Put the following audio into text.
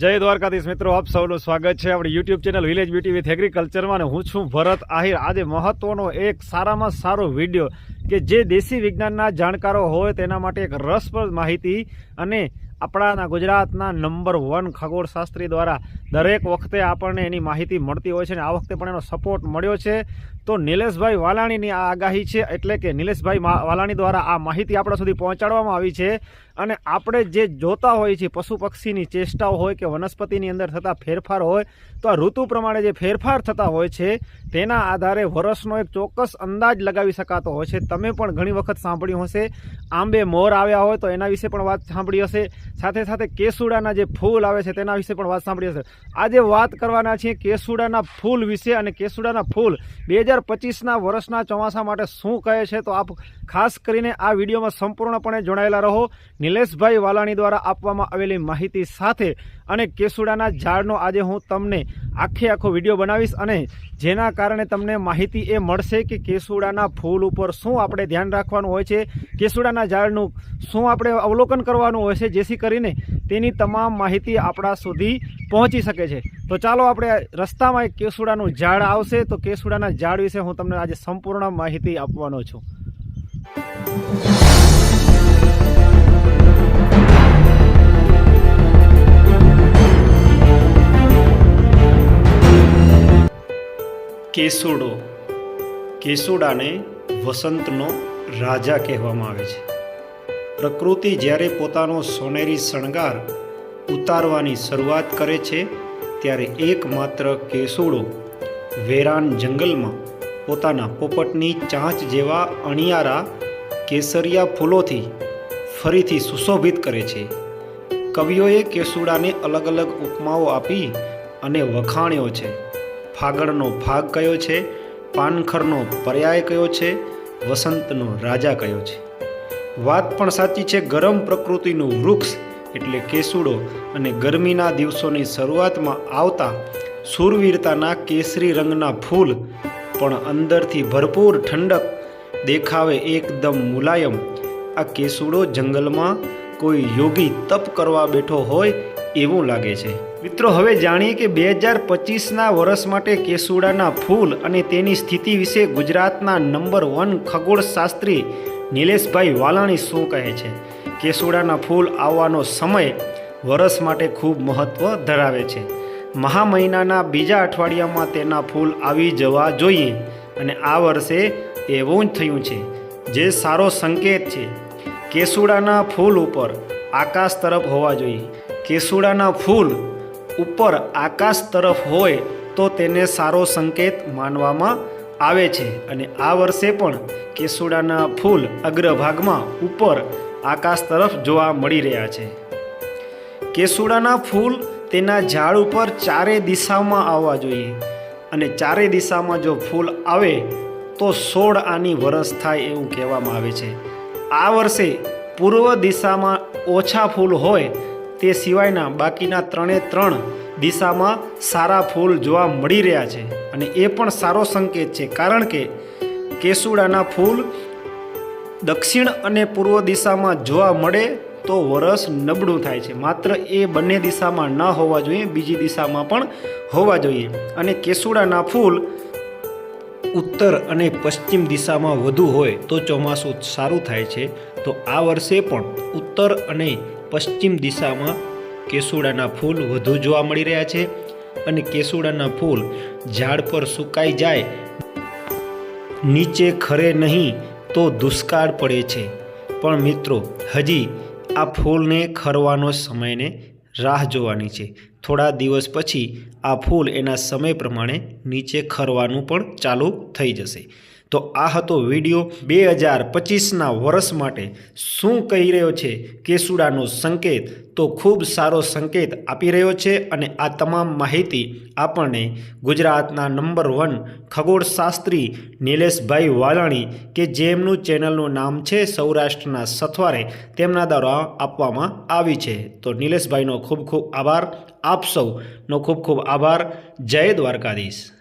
જય દ્વારકાધીશ મિત્રો, આપ સૌનું સ્વાગત છે. આપણી YouTube channel village beauty with એગ્રીકલ્ચરમાં અને હું છું ભરત આહિર. આજે મહત્વનો એક સારામાં સારો વીડિયો કે જે દેશી વિજ્ઞાનના જાણકારો હોય તેના માટે એક રસપ્રદ માહિતી અને આપણાના ગુજરાતના નંબર વન ખગોળશાસ્ત્રી દ્વારા દરેક વખતે આપણને એની માહિતી મળતી હોય છે અને આ વખતે પણ એનો સપોર્ટ મળ્યો છે. તો નિલેશભાઈ વાલાણીની આ આગાહી છે એટલે કે નિલેશભાઈ વાલાણી દ્વારા આ માહિતી આપણા સુધી પહોંચાડવામાં આવી છે અને આપણે જે જોતા હોઈએ છીએ, પશુ પક્ષીની ચેષ્ટાઓ હોય કે વનસ્પતિની અંદર થતા ફેરફાર હોય, તો આ ઋતુ પ્રમાણે જે ફેરફાર થતા હોય છે તેના આધારે વરસનો એક ચોક્કસ અંદાજ લગાવી શકાતો હોય છે. તમે પણ ઘણી વખત સાંભળ્યું હશે, આંબે મોર આવ્યા હોય તો એના વિશે પણ વાત સાંભળી હશે. સાથે સાથે કેસુડાના જે ફૂલ આવે છે તેના વિશે પણ વાત સાંભળી હશે. આજે વાત કરવાના છીએ કેસુડાના ફૂલ વિશે અને કેસુડાના ફૂલ. બે હજાર પચીસના વર્ષના ચોમાસા માટે શું કહે છે તો આપ ખાસ કરીને આ વિડીયોમાં સંપૂર્ણપણે જોડાયેલા રહો. નિલેશભાઈ વાલાણી દ્વારા આપવામાં આવેલી માહિતી સાથે અને કેસુડાના ઝાડનો આજે હું તમને આખે આખો વીડિયો બનાવીશ અને જેના કારણે તમને માહિતી એ મળશે કે કેસુડાના ફૂલ ઉપર શું આપણે ધ્યાન રાખવાનું હોય છે, કેસુડાના ઝાડનું શું આપણે અવલોકન કરવાનું હોય છે, જેથી કરીને તેની તમામ માહિતી આપણા સુધી પહોંચી શકે છે. તો ચાલો આપણે રસ્તામાં એક કેસુડાનું ઝાડ આવશે, તો કેસુડાના ઝાડ વિશે હું તમને આજે સંપૂર્ણ માહિતી આપવાનો છું. કેસુડો, કેસુડાને વસંતનો રાજા કહેવામાં આવે છે. પ્રકૃતિ જ્યારે પોતાનો સોનેરી શણગાર ઉતારવાની શરૂઆત કરે છે, ત્યારે એકમાત્ર કેસુડો વેરાન જંગલમાં પોતાના પોપટની ચાંચ જેવા અણિયારા કેસરિયા ફૂલોથી ફરીથી સુશોભિત કરે છે. કવિઓએ કેસુડાને અલગ અલગ ઉપમાઓ આપી અને વખાણ્યો છે. ફાગણનો ભાગ કયો છે? પાનખરનો પર્યાય કયો છે? વસંતનો રાજા કયો છે? વાત પણ સાચી છે, ગરમ પ્રકૃતિનું વૃક્ષ એટલે કેસુડો અને ગરમીના દિવસોની શરૂઆતમાં આવતા સુરવીરતાના કેસરી રંગના ફૂલ, પણ અંદરથી ભરપૂર ઠંડક દેખાવે એકદમ મુલાયમ. આ કેસુડો જંગલમાં કોઈ યોગી તપ કરવા બેઠો હોય એવું લાગે છે. મિત્રો, હવે જાણીએ કે બે હજાર પચીસના વર્ષ માટે કેસુડાના ફૂલ અને તેની સ્થિતિ વિશે ગુજરાતના નંબર વન ખગોળશાસ્ત્રી નિલેશભાઈ વાલાણી શું કહે છે? કેસુડાના ફૂલ આવવાનો સમય વરસ માટે ખૂબ મહત્ત્વ ધરાવે છે. મહા મહિનાના બીજા અઠવાડિયામાં તેના ફૂલ આવી જવા જોઈએ અને આ વર્ષે એવું જ થયું છે. જે સારો સંકેત છે. કેસુડાના ફૂલ ઉપર આકાશ તરફ હોવા જોઈએ. કેસુડાના ફૂલ ઉપર આકાશ તરફ હોય તો તેને સારો સંકેત માનવામાં આવે છે. અને આ વર્ષે પણ કેસુડાના ફૂલ અગ્રભાગમાં ઉપર આકાશ તરફ જોવા મળી રહ્યા છે. કેસુડાના ફૂલ તેના ઝાડ ઉપર ચારે દિશામાં આવવા જોઈએ. અને ચારે દિશામાં જો ફૂલ આવે તો સોળ આની વરસ થાય એવું કહેવામાં આવે છે. આ વર્ષે પૂર્વ દિશામાં ઓછા ફૂલ હોય તે સિવાયના બાકીના ત્રણે ત્રણ દિશામાં સારા ફૂલ જોવા મળી રહ્યા છે. અને એ પણ સારો સંકેત છે, કારણ કે કેસુડાના ફૂલ દક્ષિણ અને પૂર્વ દિશામાં જોવા મળે તો વરસ નબળું થાય છે. માત્ર એ બંને દિશામાં ન હોવા જોઈએ, બીજી દિશામાં પણ હોવા જોઈએ. અને કેસુડાના ફૂલ ઉત્તર અને પશ્ચિમ દિશામાં વધુ હોય તો ચોમાસું સારું થાય છે. તો આ વર્ષે પણ ઉત્તર અને પશ્ચિમ દિશામાં કેસુડાના ફૂલ વધુ જોવા મળી રહ્યા છે અને કેસુડાના ફૂલ ઝાડ પર સુકાઈ જાય, નીચે ખરે નહીં તો દુષ્કાળ પડે છે. પણ મિત્રો, હજી આ ફૂલને ખરવાનો સમયને રાહ જોવાની છે. થોડા દિવસ પછી આ ફૂલ એના સમય પ્રમાણે નીચે ખરવાનું પણ ચાલુ થઈ જશે. તો આ હતો વીડિયો બે હજાર પચીસના વર્ષ માટે. શું કહી રહ્યો છે કેસુડાનો સંકેત? તો ખૂબ સારો સંકેત આપી રહ્યો છે અને આ તમામ માહિતી આપણને ગુજરાતના નંબર વન ખગોળશાસ્ત્રી નિલેશભાઈ વાલાણી કે જેમનું ચેનલનું નામ છે સૌરાષ્ટ્રના સથવારે તેમના દ્વારા આપવામાં આવી છે. તો નિલેશભાઈનો ખૂબ ખૂબ આભાર. આપ સૌનો ખૂબ ખૂબ આભાર. જય દ્વારકાધીશ.